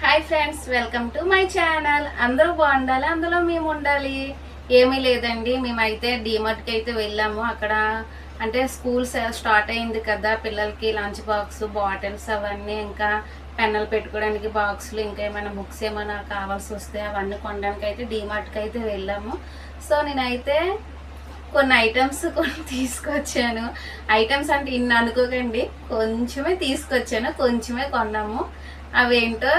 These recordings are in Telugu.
Hi friends welcome to my channel. అందరూ బాగుండాలి? అందులో మేము ఉండాలి. ఏమీ లేదండి. మేమైతే డిమార్ట్కి అయితే వెళ్ళాము. అక్కడ అంటే స్కూల్స్ స్టార్ట్ అయింది కదా పిల్లలకి లంచ్ బాక్స్ బాటిల్స్ అవన్నీ ఇంకా పెన్నులు పెట్టుకోవడానికి బాక్సులు ఇంకా ఏమైనా బుక్స్ ఏమైనా కావాల్సి వస్తే అవన్నీ కొనడానికి అయితే డిమార్ట్కి అయితే వెళ్ళాము. సో నేనైతే కొన్ని ఐటమ్స్ కొన్ని తీసుకొచ్చాను. ఐటమ్స్ అంటే ఇన్ని అనుకోకండి. కొంచెమే తీసుకొచ్చాను. కొంచెమే కొన్నాము. అవేంటో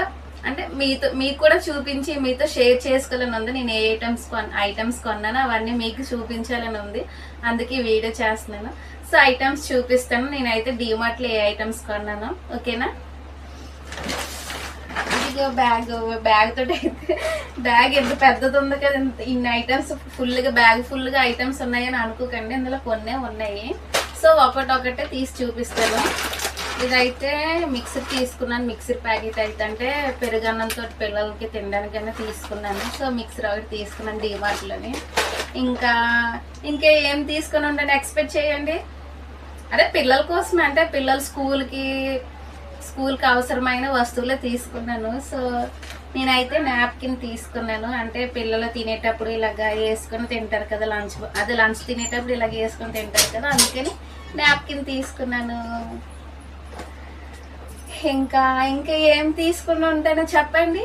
అంటే మీతో మీకు కూడా చూపించి మీతో షేర్ చేసుకోవాలని ఉంది. నేను ఏ ఐటమ్స్ కొన్ ఐటమ్స్ కొన్నానో అవన్నీ మీకు చూపించాలని ఉంది. అందుకే వీడియో చేస్తున్నాను. సో ఐటమ్స్ చూపిస్తాను. నేనైతే డిమార్ట్లో ఏ ఐటమ్స్ కొన్నాను. ఓకేనా? ఇదిగో బ్యాగ్ బ్యాగ్ తోటి అయితే బ్యాగ్ ఎంత పెద్దది ఉంది కదా ఇన్ని ఐటమ్స్ ఫుల్గా బ్యాగ్ ఫుల్గా ఐటమ్స్ ఉన్నాయని అనుకోకండి. ఇందులో కొన్నే ఉన్నాయి. సో ఒకటొకటే తీసి చూపిస్తాను. ఇదైతే మిక్సర్ తీసుకున్నాను. మిక్సర్ ప్యాకెట్ అయితే అంటే పెరుగన్నంతో పిల్లలకి తినడానికైనా తీసుకున్నాను. సో మిక్సర్ ఒకటి తీసుకున్నాను డీమార్ట్లోని ఇంకా ఇంకా ఏం తీసుకుని ఉంటాను ఎక్స్పెక్ట్ చేయండి. అదే పిల్లల కోసం అంటే పిల్లలు స్కూల్కి స్కూల్కి అవసరమైన వస్తువులు తీసుకున్నాను. సో నేనైతే నాప్కిన్ తీసుకున్నాను. అంటే పిల్లలు తినేటప్పుడు ఇలాగ వేసుకొని తింటారు కదా లంచ్ అదే లంచ్ తినేటప్పుడు ఇలాగ వేసుకొని తింటారు కదా అందుకని నాప్కిన్ తీసుకున్నాను. ఇంకా ఇంకా ఏం తీసుకుని ఉంటానో చెప్పండి.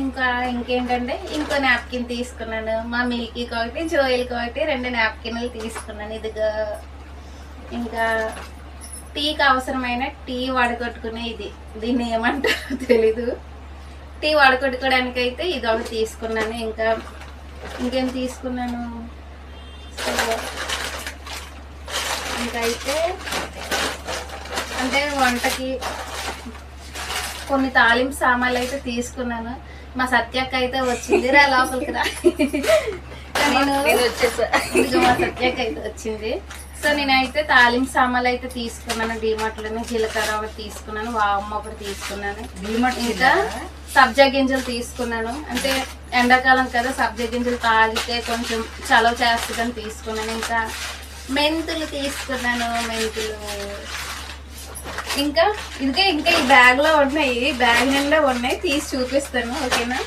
ఇంకా ఇంకేంటంటే ఇంకో నాప్కిన్ తీసుకున్నాను. మా మిల్కీకి ఒకటి జోయిల్కి ఒకటి రెండు నాప్కిన్లు తీసుకున్నాను. ఇదిగా ఇంకా టీకి అవసరమైన టీ వడగొట్టుకునే ఇది. దీన్ని ఏమంటారో తెలీదు. టీ వడగొట్టుకోవడానికి అయితే ఇది ఒకటి తీసుకున్నాను. ఇంకా ఇంకేం తీసుకున్నాను? సో ఇంకా అయితే అంటే వంటకి కొన్ని తాలింపు సామాన్లు అయితే తీసుకున్నాను. మా సత్యక్క అయితే వచ్చింది. రా లోపలికి రా. నేను మా సత్యక్క అయితే వచ్చింది. సో నేనైతే తాలింపు సామాన్లు అయితే తీసుకున్నాను. డిమార్ట్లోనే జీలకర్ర ఒకటి తీసుకున్నాను. వామ్మ ఒకటి తీసుకున్నాను. ఇంకా సబ్జా గింజలు తీసుకున్నాను. అంటే ఎండాకాలం కదా సబ్జా గింజలు తాగితే కొంచెం చలవ చేస్తుందని తీసుకున్నాను. ఇంకా మెంతులు తీసుకున్నాను. మెంతులు ఇంకా ఇంకా ఇంకా ఈ బ్యాగ్లో ఉన్నాయి బ్యాగ్ నిండా ఉన్నాయి. తీసి చూపిస్తాను ఓకేనా?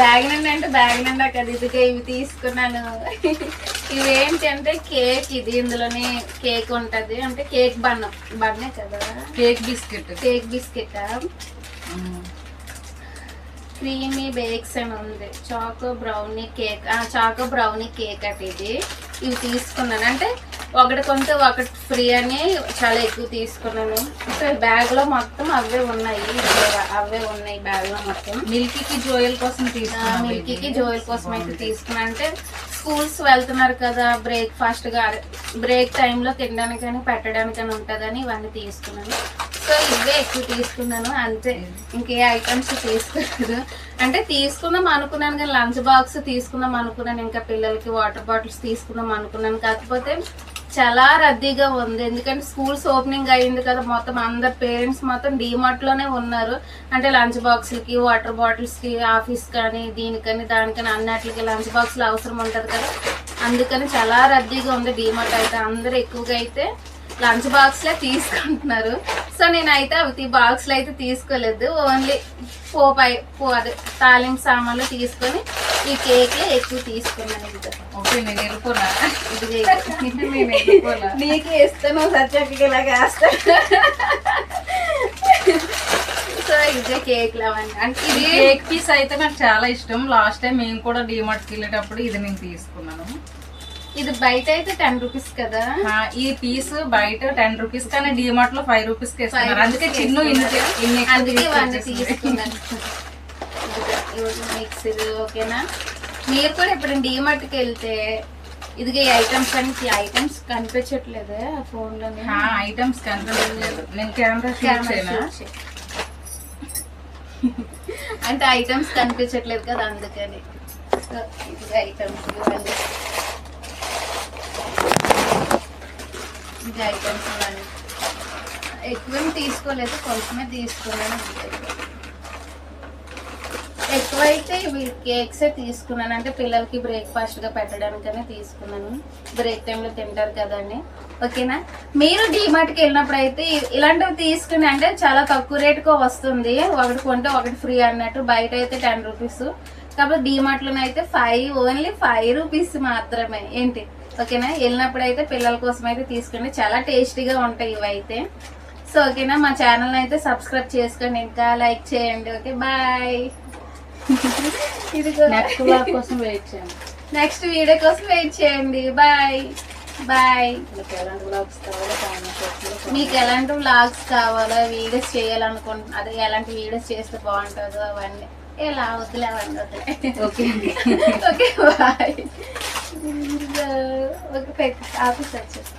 బ్యాగ్ నిండా అంటే బ్యాగ్ నిండా కదా ఇదిగా ఇవి తీసుకున్నాను. ఇవి ఏంటి అంటే కేక్ ఇది ఇందులోనే కేక్ ఉంటది. అంటే కేక్ బన్ బన్నే కదా? Cake biscuit. Cake biscuit? Creamy bakes అని ఉంది. Choco brownie cake choco brownie cake at ఇది. ఇవి తీసుకున్నాను. అంటే ఒకటి కొంటే ఒకటి ఫ్రీ అని చాలా ఎక్కువ తీసుకున్నాను. సో ఈ బ్యాగ్లో మొత్తం అవే ఉన్నాయి. అవే ఉన్నాయి బ్యాగ్లో మొత్తం. మిల్కీకి జోయల్ కోసం తీసుకున్నాం మిల్కీకి జోయల్ కోసం అయితే తీసుకున్నా. అంటే స్కూల్స్ వెళ్తున్నారు కదా బ్రేక్ఫాస్ట్గా బ్రేక్ టైంలో తినడానికని పెట్టడానికని ఉంటుందని ఇవన్నీ తీసుకున్నాను. సో ఇవే ఎక్కువ తీసుకున్నాను. అంతే. ఇంకే ఐటమ్స్ తీసుకోలేదు అంటే తీసుకుందాం అనుకున్నాను కానీ లంచ్ బాక్స్ తీసుకుందాం అనుకున్నాను. ఇంకా పిల్లలకి వాటర్ బాటిల్స్ తీసుకుందాం అనుకున్నాను. కాకపోతే చాలా రద్దీగా ఉంది. ఎందుకంటే స్కూల్స్ ఓపెనింగ్ అయింది కదా మొత్తం అందరు పేరెంట్స్ మొత్తం డిమార్ట్లోనే ఉన్నారు. అంటే లంచ్ బాక్స్లకి వాటర్ బాటిల్స్కి ఆఫీస్ కానీ దీనికని దానికని అన్నిటికి లంచ్ బాక్స్లు అవసరం ఉంటుంది కదా. అందుకని చాలా రద్దీగా ఉంది డిమార్ట్ అయితే. అందరు ఎక్కువగా అయితే లంచ్ బాక్స్లే తీసుకుంటున్నారు. సో నేనైతే అవి బాక్స్లు అయితే తీసుకోలేదు. ఓన్లీ పోపై పో అదే తాలింపు సామాన్లు తీసుకొని ఈ కేక్లే ఎక్కువ తీసుకున్నాను ఇంకా. ఓకే నేను వెళ్ళిపోనా? ఇది. నీకు ఇస్తాను సత్యకి సో ఇదే అవన్నీ అంటే ఇది కేక్ పీస్ అయితే నాకు చాలా ఇష్టం. లాస్ట్ టైం మేము కూడా డిమార్ట్కి వెళ్ళేటప్పుడు ఇది నేను తీసుకున్నాను. ఇది బయట అయితే టెన్ రూపీస్ కదా. ఈ పీస్ బయట టెన్ రూపీస్ కానీ డిమార్ట్లో ఫైవ్ రూపీస్కి ఇస్తున్నారు. Five అందుకే చిన్న ఇన్ని అందుకే ఇవన్నీ తీసుకున్నాను మిక్సర్ ఓకేనా? మీరు కూడా ఇప్పుడు డిమార్ట్కి వెళ్తే ఇదిగో ఈ ఐటమ్స్ అని ఐటమ్స్ కనిపించట్లేదు ఫోన్ ఆ, ఐటమ్స్ నేను కెమెరా కెమెరా చేయనా? షూట్ చేయి. అంటే ఐటమ్స్ కనిపించట్లేదు కదా అందుకని. ఇది ఐటమ్స్ ఇవన్నీ ఇది ఐటమ్స్ ఇవన్నీ ఎక్కువేం తీసుకోలేదు కొంచెమే తీసుకున్నాను ఎక్కువైతే ఇవి కేక్సే తీసుకున్నాను. అంటే పిల్లలకి బ్రేక్ఫాస్ట్గా పెట్టడానికనే తీసుకున్నాను. బ్రేక్ టైంలో తింటారు కదండి. ఓకేనా మీరు డీమార్ట్కి వెళ్ళినప్పుడు అయితే ఇలాంటివి తీసుకుని అంటే చాలా తక్కువ రేటుకో వస్తుంది. ఒకటి కొంటే ఒకటి ఫ్రీ అన్నట్టు బయట అయితే టెన్ రూపీస్ కాకపోతే డీమార్ట్లోనైతే అయితే ఫైవ్ ఓన్లీ ఫైవ్ రూపీస్ మాత్రమే. ఏంటి? ఓకేనా వెళ్ళినప్పుడు అయితే పిల్లల కోసం అయితే తీసుకుని చాలా టేస్టీగా ఉంటాయి ఇవైతే. సో ఓకేనా మా ఛానల్ అయితే సబ్స్క్రైబ్ చేసుకోండి. ఇంకా లైక్ చేయండి. ఓకే బాయ్ కోసం వెయిట్ చేయండి. నెక్స్ట్ వీడియో కోసం వెయిట్ చేయండి. బాయ్ బాయ్ మీకు ఎలాంటి వ్లాగ్స్ కావాలో వీడియోస్ చేయాలనుకుంటున్నా అదే ఎలాంటి వీడియోస్ చేస్తే బాగుంటుందో అవన్నీ. ఎలా వద్దులే అవన్నీ వద్దులే. Okay okay bye okay office వచ్చేసి